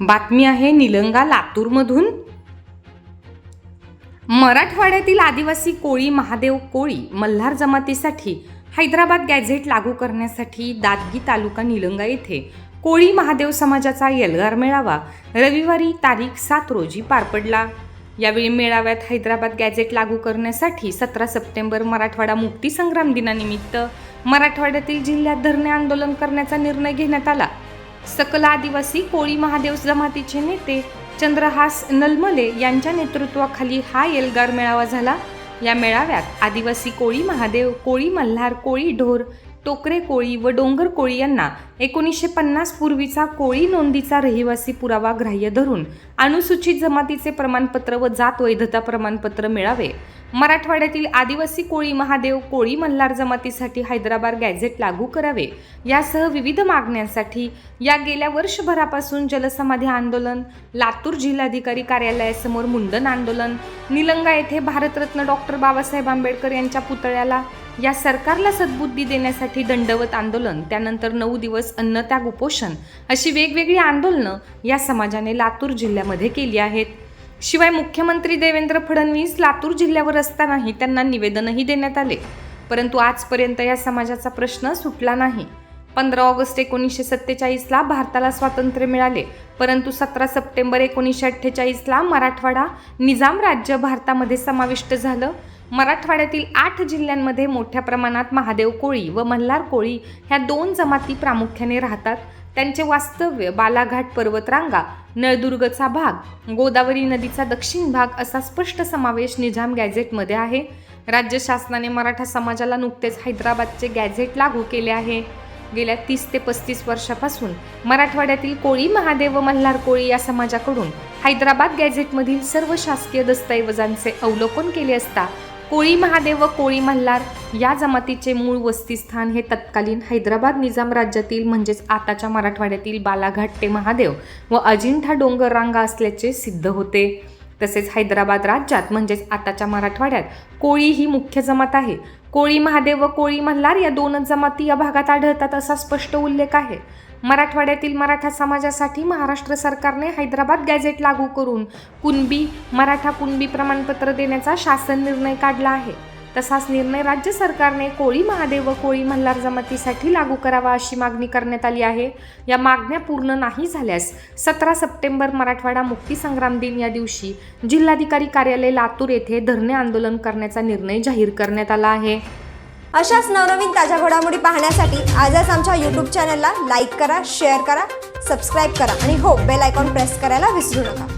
बातमी आहे निलंगा लातूरमधून. मराठवाड्यातील आदिवासी कोळी महादेव कोळी मल्हार जमातीसाठी हैदराबाद गॅझेट लागू करण्यासाठी दादगी तालुका निलंगा येथे कोळी महादेव समाजाचा यलगार मेळावा रविवारी तारीख सात रोजी पार पडला. यावेळी मेळाव्यात हैदराबाद गॅझेट लागू करण्यासाठी सतरा सप्टेंबर मराठवाडा मुक्तीसंग्राम दिनानिमित्त मराठवाड्यातील जिल्ह्यात धरणे आंदोलन करण्याचा निर्णय घेण्यात आला. सकल आदिवासी कोळी महादेव जमातीचे नेते चंद्रहास नलमले यांच्या नेतृत्वाखाली हा एल्गार मेळावा झाला. या मेळाव्यात आदिवासी कोळी महादेव कोळी मल्हार कोळी ढोर टोकरे कोळी व डोंगर कोळी यांना एकोणीसशे पन्नास पूर्वीचा कोळी नोंदीचा रहिवासी पुरावा ग्राह्य धरून अनुसूचित जमातीचे प्रमाणपत्र व जात वैधता प्रमाणपत्र मिळावे. मराठवाड्यातील आदिवासी कोळी महादेव कोळी मल्हार जमातीसाठी हैदराबाद गॅझेट लागू करावे. यासह विविध मागण्यांसाठी या गेल्या वर्षभरापासून जलसमाधी आंदोलन लातूर जिल्हाधिकारी कार्यालयासमोर मुंडन आंदोलन निलंगा येथे भारतरत्न डॉक्टर बाबासाहेब आंबेडकर यांच्या पुतळ्याला या सरकारला सद्बुद्धी देण्यासाठी दंडवत आंदोलन त्यानंतर नऊ दिवस अन्नत्याग उपोषण अशी वेगवेगळी आंदोलनं या समाजाने लातूर जिल्ह्यामध्ये केली आहेत. शिवाय मुख्यमंत्री देवेंद्र फडणवीस लातूर जिल्ह्यावर असतानाही त्यांना निवेदनही देण्यात आले. परंतु आजपर्यंत या समाजाचा प्रश्न सुटला नाही. पंधरा ऑगस्ट एकोणीसशे सत्तेचाळीसला भारताला स्वातंत्र्य मिळाले. परंतु सतरा सप्टेंबर एकोणीसशे अठ्ठेचाळीसला मराठवाडा निजाम राज्य भारतामध्ये समाविष्ट झालं. मराठवाड्यातील आठ जिल्ह्यांमध्ये मोठ्या प्रमाणात महादेव कोळी व मल्हार कोळी ह्या दोन जमाती प्रामुख्याने राहतात. त्यांचे वास्तव्य बालाघाट पर्वतरांगा नळदुर्गचा भाग गोदावरी नदीचा दक्षिण भाग असा स्पष्ट समावेश निजाम गॅझेटमध्ये आहे. राज्य शासनाने मराठा समाजाला नुकतेच हैदराबादचे गॅझेट लागू केले आहे. गेल्या तीस ते पस्तीस वर्षापासून मराठवाड्यातील कोळी महादेव व मल्हार कोळी या समाजाकडून हैदराबाद गॅझेटमधील सर्व शासकीय दस्तऐवजांचे अवलोकन केले असता कोळी महादेव व कोळी मल्हार या जमातीचे मूळ वस्तीस्थान हे तत्कालीन हैदराबाद निजाम राज्यातील म्हणजेच आताच्या मराठवाड्यातील बालाघाट ते महादेव व अजिंठा डोंगर रांगा असल्याचे सिद्ध होते. तसेच हैदराबाद राज्यात म्हणजेच आताच्या मराठवाड्यात कोळी ही मुख्य जमात आहे. कोळी महादेव व कोळी मल्हार या दोनच जमाती या भागात आढळतात असा स्पष्ट उल्लेख आहे. मराठवाड्यातील मराठा समाजासाठी महाराष्ट्र सरकारने हैदराबाद गॅझेट लागू करून कुणबी मराठा कुणबी प्रमाणपत्र देण्याचा शासन निर्णय काढला आहे. तसाच निर्णय राज्य सरकारने कोळी महादेव व कोळी मल्हार जमातीसाठी लागू करावा अशी मागणी करण्यात आली आहे. या मागण्या पूर्ण नाही झाल्यास सतरा सप्टेंबर मराठवाडा मुक्तीसंग्राम दिन या दिवशी जिल्हाधिकारी कार्यालय लातूर येथे धरणे आंदोलन करण्याचा निर्णय जाहीर करण्यात आला आहे. अशाच नवनवीन ताज्या घडामोडी पाहण्यासाठी आजच आमच्या यूट्यूब चॅनलला लाईक करा शेअर करा सबस्क्राईब करा आणि हो बेल आयकॉन प्रेस करायला विसरू नका.